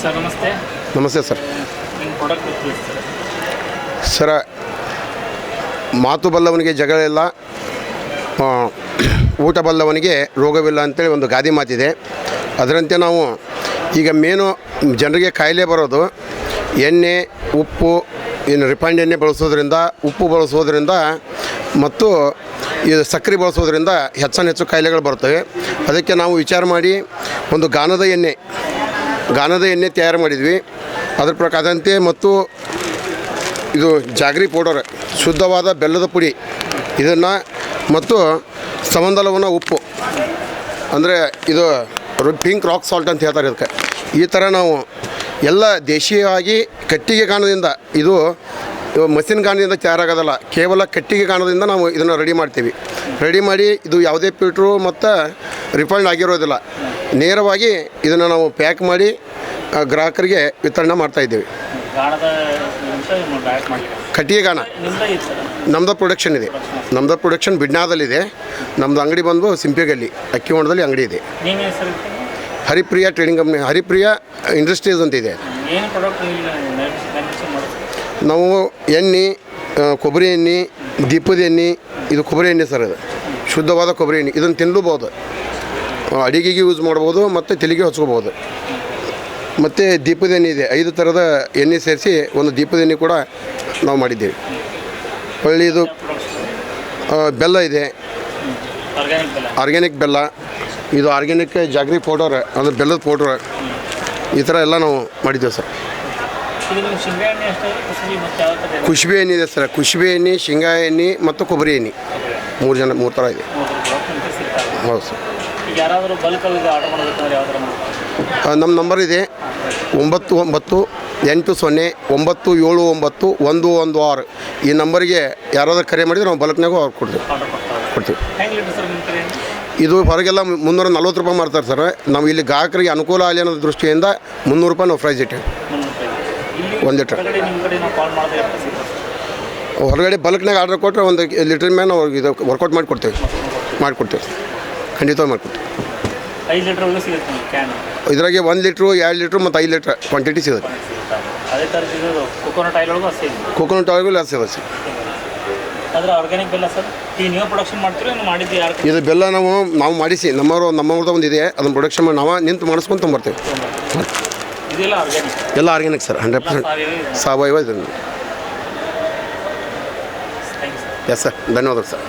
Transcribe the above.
Sir ನಮಸ್ತೆ. ನಮಸ್ತೆ sir. Sir. ಸರ ಮಾತು ಬಲ್ಲವನಿಗೆ ಜಗಳ ಇಲ್ಲ ಊಟ ಬಲ್ಲವನಿಗೆ ರೋಗವಿಲ್ಲ ಅಂತೇಳಿ ಒಂದು ಗಾದೆ ಮಾತಿದೆ. ಅದರಂತೆ ನಾವು ಈಗ ಮೇನು ಜನರಿಗೆ ಕಾಯಿಲೆ ಬರೋದು ಎಣ್ಣೆ ಉಪ್ಪು ಇನ್ನು ರಿಫೈಂಡ್ ಎಣ್ಣೆ ಬಳಸೋದ್ರಿಂದ ಉಪ್ಪು ಬಳಸೋದ್ರಿಂದ ಮತ್ತು ಇದು ಸಕ್ಕರೆ ಬಳಸೋದ್ರಿಂದ ಹೆಚ್ಚಾನ ಹೆಚ್ಚು ಕಾಯಿಲೆಗಳು ಬರ್ತವೆ. ಅದಕ್ಕೆ ನಾವು ವಿಚಾರ ಮಾಡಿ ಒಂದು ಗಾನದ ಎಣ್ಣೆ ಗಾನದ ಎಣ್ಣೆ ತಯಾರು ಮಾಡಿದ್ವಿ. ಅದ್ರ ಪ್ರಕಾರದಂತೆ ಮತ್ತು ಇದು ಜಾಗ್ರಿ ಪೌಡರ್, ಶುದ್ಧವಾದ ಬೆಲ್ಲದ ಪುಡಿ ಇದನ್ನು ಮತ್ತು ಸಮಂದಲವನ ಉಪ್ಪು, ಅಂದರೆ ಇದು ಪಿಂಕ್ ರಾಕ್ ಸಾಲ್ಟ್ ಅಂತ ಹೇಳ್ತಾರೆ ಇದಕ್ಕೆ. ಈ ಥರ ನಾವು ಎಲ್ಲ ದೇಶೀಯವಾಗಿ ಕಟ್ಟಿಗೆ ಗಾಣದಿಂದ ಇದು ಮಸಿನ್ ಗಾಣದಿಂದ ತಯಾರಾಗೋದಲ್ಲ, ಕೇವಲ ಕಟ್ಟಿಗೆ ಗಾಣದಿಂದ ನಾವು ಇದನ್ನು ರೆಡಿ ಮಾಡ್ತೀವಿ. ರೆಡಿ ಮಾಡಿ ಇದು ಯಾವುದೇ ಪೀಟ್ರು ಮತ್ತು ರಿಫೈಂಡ್ ಆಗಿರೋದಿಲ್ಲ. ನೇರವಾಗಿ ಇದನ್ನು ನಾವು ಪ್ಯಾಕ್ ಮಾಡಿ ಗ್ರಾಹಕರಿಗೆ ವಿತರಣೆ ಮಾಡ್ತಾಯಿದ್ದೀವಿ ಕಟ್ಟಿಗೆ ಗಾಣ. ನಮ್ಮದು ಪ್ರೊಡಕ್ಷನ್ ಇದೆ. ನಮ್ದು ಪ್ರೊಡಕ್ಷನ್ ಬಿಡ್ನಾದಲ್ಲಿದೆ. ನಮ್ಮದು ಅಂಗಡಿ ಬಂದು ಸಿಂಪೆಗಲ್ಲಿ ಅಕ್ಕಿ ಹೊಂಡದಲ್ಲಿ ಅಂಗಡಿ ಇದೆ. Haripriya trading company Haripriya industries ಅಂತ ಇದೆ. ನೀವು ಎಣ್ಣೆ ಕೊಬ್ಬರಿ ಎಣ್ಣೆ ದೀಪದ ಎಣ್ಣೆ ಇದು ಕೊಬ್ಬರಿ ಎಣ್ಣೆ ಸರ್ ಇದು ಶುದ್ಧವಾದ ಕೊಬ್ಬರಿ ಎಣ್ಣೆ ಇದನ್ನು ತಿನ್ನಲೂಬೋದು ಅಡಿಗೆಗೆ ಯೂಸ್ ಮಾಡ್ಬೋದು ಮತ್ತು ತಲೆಗೆ ಹಚ್ಕೋಬೋದು. ಮತ್ತು ದೀಪದ ಎಣ್ಣೆ ಇದೆ. ಐದು ಥರದ ಎಣ್ಣೆ ಸೇರಿಸಿ ಒಂದು ದೀಪದ ಎಣ್ಣೆ ಕೂಡ ನಾವು ಮಾಡಿದ್ದೀವಿ. ಹೊಳ್ಳಿ ಇದು ಬೆಲ್ಲ ಇದೆ. ಆರ್ಗ್ಯಾನಿಕ್ ಬೆಲ್ಲ. ಇದು ಆರ್ಗ್ಯಾನಿಕ್ ಜಾಗ್ರಿ ಪೌಡರ್ ಅಂದರೆ ಬೆಲ್ಲದ ಪೌಡರ್ ಈ ಥರ ಎಲ್ಲ ನಾವು ಮಾಡಿದ್ದೇವೆ ಸರ್. ಶೇಂಗಾ ಎಣ್ಣೆ ಇದೆ? ಸರ್. ಕುಷ್ಬೆ ಎಣ್ಣೆ ಶೇಂಗಾ ಎಣ್ಣೆ ಮತ್ತು ಕೊಬ್ಬರಿ ಎಣ್ಣೆ. ಮೂರು ಜನ ಮೂರು ಥರ ಇದೆ. ಹೌದು ಸರ್. ಯಾರಾದರೂ ಬಲ್ಕಲ್ಲಿ ಆರ್ಡರ್ ಮಾಡಬೇಕಂದ್ರೆ ನಮ್ಮ ನಂಬರ್ ಇದೆ. ಒಂಬತ್ತು ಒಂಬತ್ತು ಎಂಟು ಸೊನ್ನೆ ಒಂಬತ್ತು ಏಳು ಒಂಬತ್ತು ಒಂದು ಒಂದು ಆರು. ಈ ನಂಬರಿಗೆ ಯಾರಾದರೂ ಕರೆ ಮಾಡಿದರೆ ನಾವು ಬಲ್ಕ್ನಾಗೂ ಅವ್ರು ಕೊಡ್ತೀವಿ. ಕೊಡ್ತೀವಿ. ಹೆಂಗೆ ಲೀಟರ್ ಸರ್ ನಿಮ್ಮ ಕಡೆ? ಇದು ಹೊರಗೆಲ್ಲ ಮುನ್ನೂರ ನಲ್ವತ್ತು ರೂಪಾಯಿ ಮಾಡ್ತಾರೆ ಸರ್ ನಾವು ಇಲ್ಲಿ ಗ್ರಾಹಕರಿಗೆ ಅನುಕೂಲ ಆಗಲಿ ಅನ್ನೋ ದೃಷ್ಟಿಯಿಂದ ಮುನ್ನೂರು ರೂಪಾಯಿ ನಾವು ಪ್ರೈಸ್ ಇಟ್ಟೆ ಒಂದು ಲೀಟ್ರ್ ಹೊರಗಡೆ ಬಲ್ಕ್ನಾಗ ಆರ್ಡರ್ ಕೊಟ್ಟರೆ ಒಂದು ಲೀಟರ್ ಮೇಲೆ ನಾವು ಇದು ವರ್ಕೌಟ್ ಮಾಡಿಕೊಡ್ತೇವೆ. ಮಾಡಿಕೊಡ್ತೇವೆ. ಖಂಡಿತವಾಗಿ ಮಾಡಿಕೊಡ್ತೀವಿ. ಐದು ಲೀಟರ್ ಒಳಗೆ ಸಿಗುತ್ತೆ ನಿಮ್ಗೆ ಕ್ಯಾನ್ ಇದ್ರಾಗೆ ಒಂದು ಲೀಟ್ರು ಎರಡು ಲೀಟ್ರು ಮತ್ತು ಐದು ಲೀಟ್ರ್ ಕ್ವಾಂಟಿಟಿ ಸಿಗುತ್ತೆ. ಅದೇ ಥರದ್ದು ಇದು ಕೊಕೊನಟ್ ಆಯಿಲ್ ಒಳಗೂ ಅಷ್ಟೇ ಇದೆ ಕೋಕೋನಟ್ ಆಯಿಲ್ ಲಾಸ್ ಸಿಗುತ್ತೆ. ಸರ್ ಅದ್ರ ಆರ್ಗ್ಯಾನಿಕ್ ಬೆಲ್ಲ ಸರ್? ನೀವು ಪ್ರೊಡಕ್ಷನ್ ಮಾಡ್ತೀರಿ ಏನು ಮಾಡಿದ್ದು ಯಾರು ಇದು ಬೆಲ್ಲ ನಾವು ನಾವು ಮಾಡಿಸಿ ನಮ್ಮವರು ನಮ್ಮವ್ರದ್ದು ಒಂದು ಇದೆ ಅದನ್ನು ಪ್ರೊಡಕ್ಷನ್ ಮಾಡಿ ನಾವು ನಿಂತು ಮಾಡಿಸ್ಕೊಂಡು ತೊಗೊಂಬರ್ತೀವಿ. ಇದೆಲ್ಲ ಆರ್ಗ್ಯಾನಿಕ್ ಎಲ್ಲ ಆರ್ಗ್ಯಾನಿಕ್ ಸರ್ ಹಂಡ್ರೆಡ್ ಪರ್ಸೆಂಟ್ ಸಾವಯವ ಇದೆ. ಎಸ್ ಸರ್ ಧನ್ಯವಾದಗಳು ಸರ್